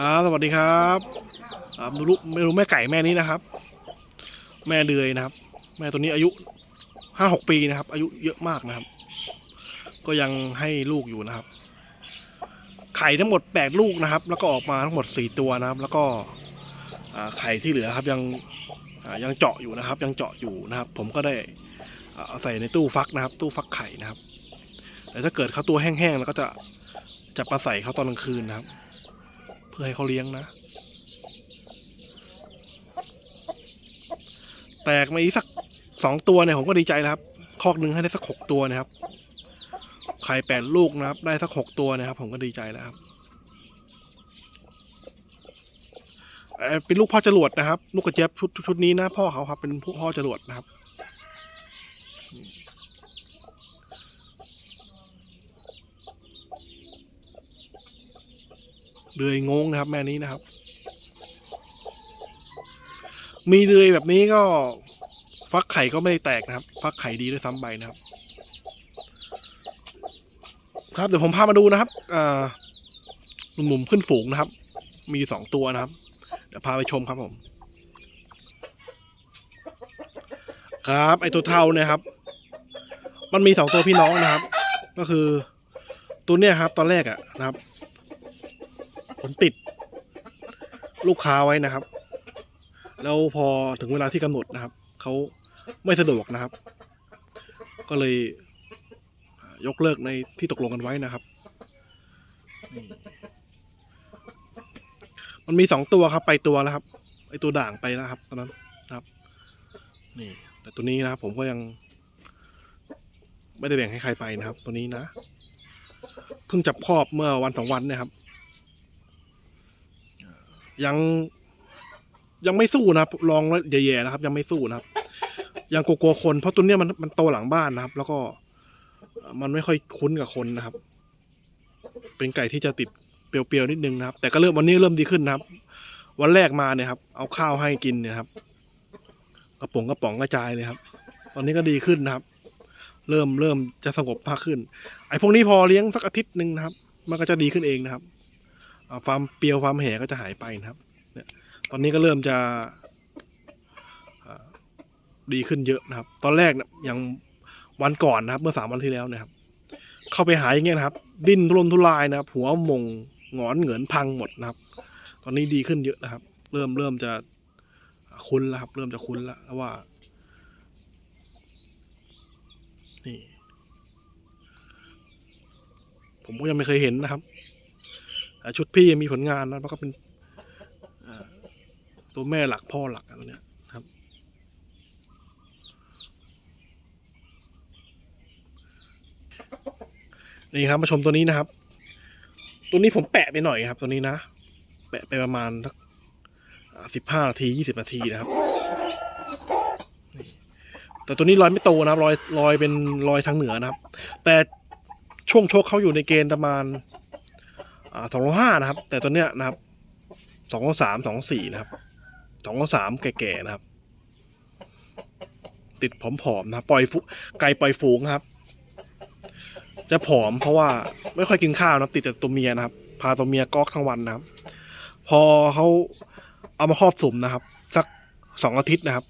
ครับสวัสดีครับอ่าไม่รู้ไม่รู้แม่ไก่แม่นี้นะครับ แม่เดือยนะครับ แม่ตัวนี้อายุห้าหกปีนะครับ อายุเยอะมากนะครับ ก็ยังให้ลูกอยู่นะครับ ไข่ทั้งหมดแปดลูกนะครับ แล้วก็ออกมาทั้งหมดสี่ตัวนะครับ แล้วก็ไข่ที่เหลือครับยังยังเจาะอยู่นะครับ ยังเจาะอยู่นะครับ ผมก็ได้ใส่ในตู้ฟักนะครับ ตู้ฟักไข่นะครับแต่ถ้าเกิดเขาตัวแห้งๆแล้วก็จะจะมาใส่เขาตอนกลางคืนนะครับ พื่อให้เขาเลี้ยงนะ แตกมาอีกสักสองตัวเนี่ยผมก็ดีใจแล้วครับ คอกหนึ่งให้ได้สักหกตัวนะครับ ไข่แปดลูกนะครับ ได้สักหกตัวนะครับ ผมก็ดีใจแล้วครับเอ่อเป็นลูกพ่อจรวดนะครับ ลูกกระเจี๊ยบชุดชุดนี้นะพ่อเขาครับ เป็นพ่อจรวดนะครับ เดือยงงนะครับ แม่นี้นะครับ มีเดือยแบบนี้ก็ ฟักไข่ก็ไม่ได้แตกนะครับ ฟักไข่ดีด้วยซ้ำไปนะครับ ครับเดี๋ยวผมพามาดูนะครับอ่าหนุ่มๆขึ้นฝูงนะครับ มีสองตัวนะครับ เดี๋ยวพาไปชมครับผม ครับ ไอตัวเทาเนี่ยครับ มันมีสองตัวพี่น้องนะครับ ก็คือตัวเนี้ยครับ ตอนแรกอะนะครับ ผมติดลูกค้าไว้นะครับ แล้วพอถึงเวลาที่กำหนดนะครับ เขาไม่สะดวกนะครับ ก็เลยยกเลิกในที่ตกลงกันไว้นะครับ มันมีสองตัวครับ ไปตัวแล้วครับ ไอตัวด่างไปแล้วครับ ตอนนั้นนะครับ นี่ แต่ตัวนี้นะครับ ผมก็ยัง ไม่ได้แบ่งให้ใครไปนะครับ ตัวนี้นะ เพิ่งจับครอบเมื่อวันสองวันนะครับ ยังยังไม่สู้นะครับลองแล้วแย่ๆนะครับ ยังไม่สู้นะครับ ยังกลัวๆคนเพราะตัวเนี้ยมันมันโตหลังบ้านนะครับ แล้วก็มันไม่ค่อยคุ้นกับคนนะครับ เป็นไก่ที่จะติดเปรียวๆนิดนึงนะครับ แต่ก็เริ่มวันนี้เริ่มดีขึ้นนะครับ วันแรกมาเนี่ยครับ เอาข้าวให้กินเนี่ยครับ กระป๋องกระป๋องกระจายเลยครับ ตอนนี้ก็ดีขึ้นนะครับ เริ่มเริ่มจะสงบมากขึ้น ไอ้พวกนี้พอเลี้ยงสักอาทิตย์หนึ่งนะครับ มันก็จะดีขึ้นเองนะครับ ความเปรียวความแห่ก็จะหายไปนะครับ เนี่ย ตอนนี้ก็เริ่มจะดีขึ้นเยอะนะครับ ตอนแรกนี่ยอย่างวันก่อนนะครับ เมื่อสามวันที่แล้วนะครับ เข้าไปหาอย่างเงี้ยนะครับ ดิ้นทุรนทุรายนะครับ หัวมงงอนเหงือนพังหมดนะครับ ตอนนี้ดีขึ้นเยอะนะครับ เริ่มเริ่มจะคุ้นแล้วครับ เริ่มจะคุ้นแล้วว่า นี่ ผมก็ยังไม่เคยเห็นนะครับ ชุดพี่มีผลงานนะแล้วก็เป็นตัวแม่หลักพ่อหลักอะตัวเนี้ยครับ นี่ครับมาชมตัวนี้นะครับ ตัวนี้ผมแปะไปหน่อยครับ ตัวนี้นะ แปะไปประมาณสักสิบห้านาทียี่สิบนาทีนะครับแต่ตัวนี้รอยไม่โตนะครับรอยรอยเป็นรอยทางเหนือนะครับ แต่ช่วงโชคเขาอยู่ในเกณฑ์ประมาณ สองร้อยห้านะครับ แต่ตัวเนี้ยนะครับสองร้อยสามสองสี่นะครับสองร้อยสามแก่ๆนะครับ ติดผอมๆนะครับปล่อยฟุไก่ปล่อยฝูงครับ จะผอมเพราะว่าไม่ค่อยกินข้าวนะครับ ติดแต่ตัวเมียนะครับ พาตัวเมียก๊อกทั้งวันนะครับ พอเขาเอามาครอบสุ่มนะครับ สักสองอาทิตย์นะครับ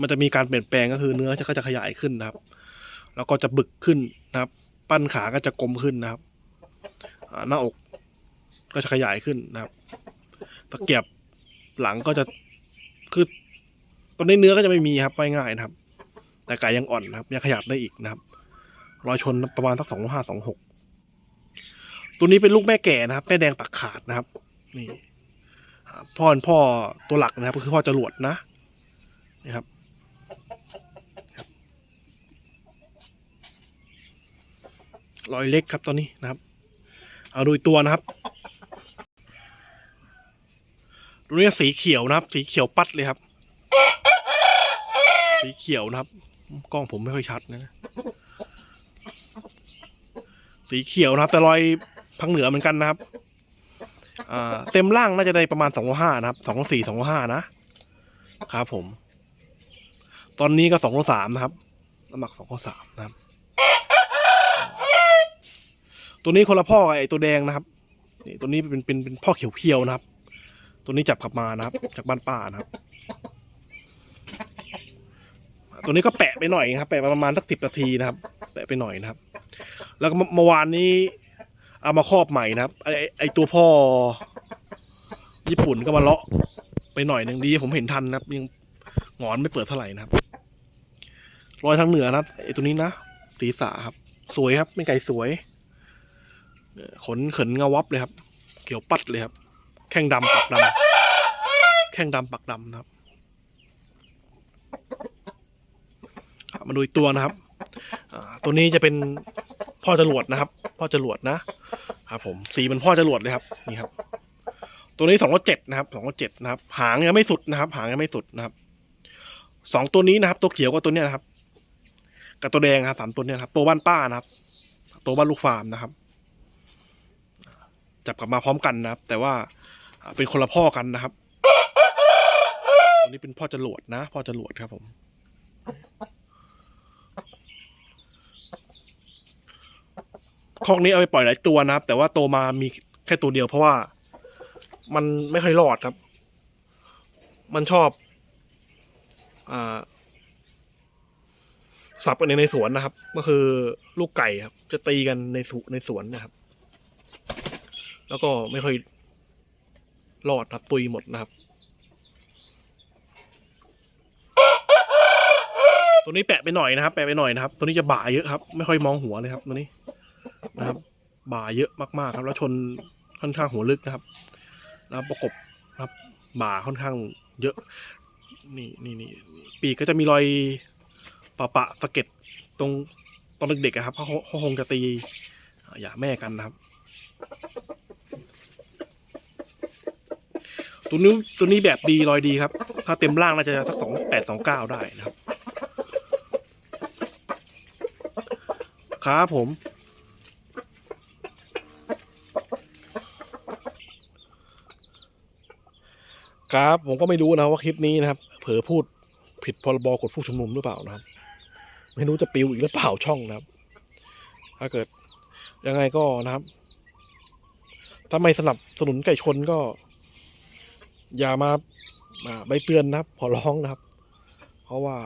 มันจะมีการเปลี่ยนแปลงก็คือเนื้อจะก็จะขยายขึ้นนะครับ แล้วก็จะบึกขึ้นนะครับ ปั้นขาก็จะกลมขึ้นนะครับหน้าอก ก็จะขยายขึ้นนะครับ ตะเกียบหลังก็จะคือตอนนี้เนื้อก็จะไม่มีครับง่ายๆนะครับ แต่ไก่ยังอ่อนนะครับ ยังขยับได้อีกนะครับ รอยชนประมาณสักสองห้าสองหกตัวนี้เป็นลูกแม่แก่นะครับแม่แดงปักขาดนะครับ นี่พ่อนพ่อตัวหลักนะครับ ก็คือพ่อจรวดนะนี่ครับรอยเล็กครับตอนนี้นะครับ เอาดูตัวนะครับ ตัวนี้สีเขียวนะครับ สีเขียวปัดเลยครับ สีเขียวนะครับ กล้องผมไม่ค่อยชัดนะสีเขียวนะครับ แต่รอยพังเหนือเหมือนกันนะครับอ่าเต็มล่างน่าจะได้ประมาณสองห้านะครับสองสี่สองห้านะครับผม ตอนนี้ก็สองสามนะครับน้ำหนักสองสามนะครับ ตัวนี้คนละพ่อไอตัวแดงนะครับนี่ตัวนี้เป็นเป็นเป็นพ่อเขียวๆนะครับ ตัวนี้จับกลับมานะครับ จากบ้านป้านะครับ ตัวนี้ก็แปะไปหน่อยครับ แปะประมาณสักสิบนาทีนะครับ แปะไปหน่อยนะครับ แล้วก็เมื่อวานนี้เอามาครอบใหม่นะครับ ไอไอ้ตัวพ่อ ญี่ปุ่นก็มาเลาะไปหน่อยหนึ่งดีผมเห็นทันนะครับ ยังหงอนไม่เปิดเท่าไหร่นะครับรอยทางเหนือนะครับไอตัวนี้นะศีรษะครับ สวยครับเป็นไก่สวยขนเขินเงาวับเลยครับเขียวปัดเลยครับ แข้งดำปักดำแข้งดำปักดำนะครับ มาดูอีกตัวนะครับตัวนี้จะเป็นพ่อจรวดนะครับ พ่อจรวดนะครับผมสีมันพ่อจรวดเลยครับนี่ครับ ตัวนี้สองร้อยเจ็ดนะครับสองร้อยเจ็ดนะครับ หางยังไม่สุดนะครับ หางยังไม่สุดนะครับสองตัวนี้นะครับ ตัวเขียวกับตัวเนี้ยนะครับ กับตัวแดงครับสามตัวเนี้ยครับ ตัวบ้านป้านะครับ ตัวบ้านลูกฟาร์มนะครับ จับกลับมาพร้อมกันนะครับ แต่ว่า เป็นคนละพ่อกันนะครับตัวนี้เป็นพ่อจรวดนะ พ่อจรวดครับผมคอกนี้เอาไปปล่อยหลายตัวนะครับ แต่ว่าโตมามีแค่ตัวเดียวเพราะว่า มันไม่ค่อยรอดครับ มันชอบอ่าสับกันในในสวนนะครับ ก็คือลูกไก่ครับ จะตีกันในสุในสวนนะครับ แล้วก็ไม่ค่อย รอดครับตุยหมดนะครับ ตัวนี้แปะไปหน่อยนะครับ แปะไปหน่อยนะครับ ตัวนี้จะบ่าเยอะครับ ไม่ค่อยมองหัวเลยครับ ตัวนี้นะครับ บ่าเยอะมากๆครับ แล้วชนค่อนข้างหัวลึกนะครับ แล้วประกบนะครับ บ่าค่อนข้างเยอะ นี่นี่นี่ปีกก็จะมีรอยปะปะสะเก็ดตรงตอนเด็กๆอะครับเขาเขาคงจะตีหย่าแม่กันนะครับ ตัวนี้ตัวนี้แบบดีรอยดีครับ ถ้าเต็มร่างน่าจะสักสองแปดสองเก้าได้นะครับ ครับผม ครับผมก็ไม่รู้นะว่าคลิปนี้นะครับ เผลอพูดผิดพรบกฎผู้ชุมนุมหรือเปล่านะครับ ไม่รู้จะปิวอีกหรือเปล่าช่องนะครับ ถ้าเกิดยังไงก็นะครับ ถ้าไม่สนับสนุนไก่ชนก็ อย่ามาใบเตือนนะครับ ขอร้องนะครับ เพราะว่า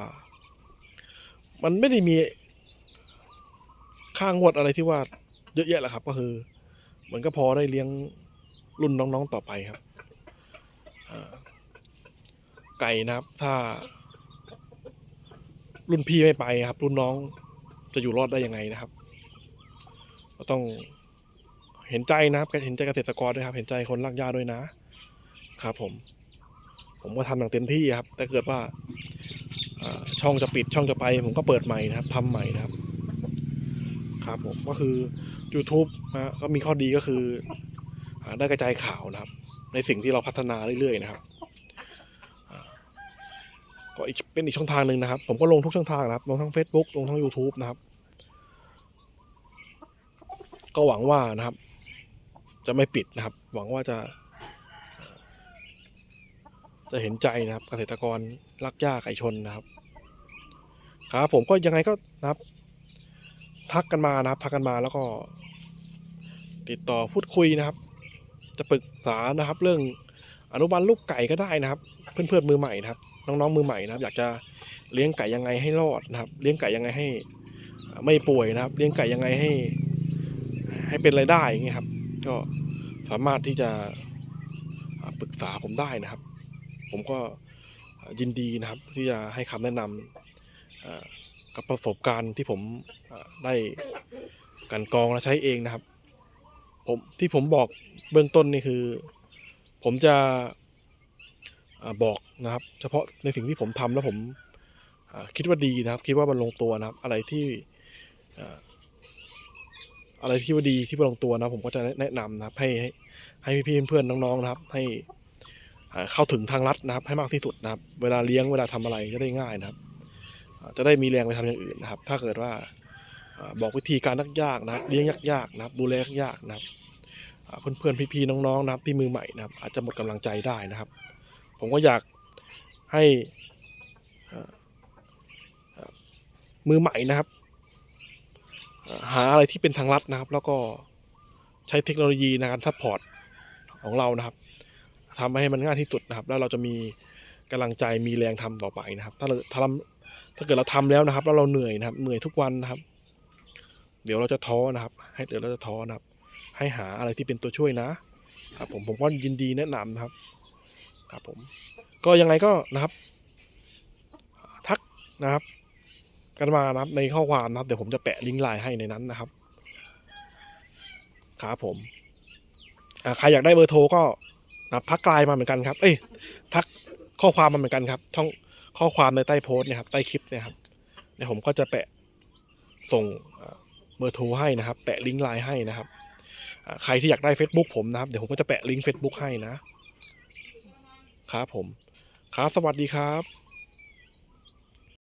มันไม่ได้มีค่างวดอะไรที่ว่าเยอะแยะแหละครับ ก็คือ มันก็พอได้เลี้ยงรุ่นน้องๆต่อไปครับไก่นะครับ ถ้า รุ่นพี่ไม่ไปครับ รุ่นน้องจะอยู่รอดได้ยังไงนะครับก็ต้องเห็นใจนะครับเห็นใจเกษตรกรด้วยครับ เห็นใจคนรากหญ้าด้วยนะ ครับผม ผมก็ทำอย่างเต็มที่ครับ แต่เกิดว่าช่องจะปิดช่องจะไป ผมก็เปิดใหม่นะครับทำใหม่นะครับ ครับผมก็คือ YouTube นะก็มีข้อดีก็คือได้กระจายข่าวนะครับ ในสิ่งที่เราพัฒนาเรื่อยๆนะครับก็อีกเป็นอีกช่องทางหนึ่งนะครับ ผมก็ลงทุกช่องทางนะครับ ลงทั้ง Facebook ลงทั้ง YouTube นะครับ ก็หวังว่านะครับ จะไม่ปิดนะครับ หวังว่าจะ จะเห็นใจนะครับ เกษตรกรรักหญ้าไก่ชนนะครับครับผมก็ยังไงก็นะครับ ทักกันมานะครับ ทักกันมาแล้วก็ ติดต่อพูดคุยนะครับ จะปรึกษานะครับ เรื่องอนุบาลลูกไก่ก็ได้นะครับ เพื่อนๆมือใหม่นะครับ น้องๆมือใหม่นะครับ อยากจะเลี้ยงไก่ยังไงให้รอดนะครับ เลี้ยงไก่ยังไงให้ ไม่ป่วยนะครับ เลี้ยงไก่ยังไงให้ ให้เป็นรายได้อย่างเงี้ยครับ ก็สามารถที่จะปรึกษาผมได้นะครับ ผมก็ยินดีนะครับที่จะให้คำแนะนำกับประสบการณ์ที่ผมได้กันกรองและใช้เองนะครับ ผมที่ผมบอกเบื้องต้นนี่คือ ผมจะอบอกนะครับ เฉพาะในสิ่งที่ผมทำแล้วผมคิดว่าดีนะครับ คิดว่ามันลงตัวนะครับ อะไรที่อะไรที่ว่าดีที่มันลงตัวนะผมก็จะแนะนำนะครับให้ให้พี่เพื่อนๆน้องๆนะครับ ให้ เข้าถึงทางลัดนะครับ ให้มากที่สุดนะครับ เวลาเลี้ยงเวลาทำอะไรจะได้ง่ายนะครับ จะได้มีแรงไปทำอย่างอื่นนะครับ ถ้าเกิดว่าบอกวิธีการยากๆนะครับเลี้ยงยากๆนะครับ ดูแลยากๆนะครับเพื่อนๆพี่ๆน้องๆนะครับที่มือใหม่นะครับ อาจจะหมดกำลังใจได้นะครับ ผมก็อยากให้มือใหม่นะครับ หาอะไรที่เป็นทางลัดนะครับ แล้วก็ใช้เทคโนโลยีในการซัพพอร์ตของเรานะครับ ทำให้มันง่ายที่สุดนะครับ แล้วเราจะมีกำลังใจมีแรงทำต่อไปนะครับ ถ้าเราถ้าเราถ้าเกิดเราทำแล้วนะครับ แล้วเราเหนื่อยนะครับ เหนื่อยทุกวันนะครับ เดี๋ยวเราจะท้อนะครับ ให้เดี๋ยวเราจะท้อนะครับ ให้หาอะไรที่เป็นตัวช่วยนะครับ ผมผมก็ยินดีแนะนำนะครับ ครับผม ก็ยังไงก็นะครับ ทักนะครับ กันมานะครับ ในข้อความนะครับเดี๋ยวผมจะแปะลิงก์ไลน์ให้ในนั้นนะครับครับผมใครอยากได้เบอร์โทรก็ นะพักกลายมาเหมือนกันครับ เอ้ยพักข้อความมาเหมือนกันครับท่องข้อความในใต้โพสต์นะครับใต้คลิปเนะครับเดี๋ยวผมก็จะแปะส่งเบอร์โทรให้นะครับ แปะลิงก์ไลน์ให้นะครับใครที่อยากได้ Facebook ผมนะครับ เดี๋ยวผมก็จะแปะลิงก์ Facebook ให้นะครับผม ครับสวัสดีครับ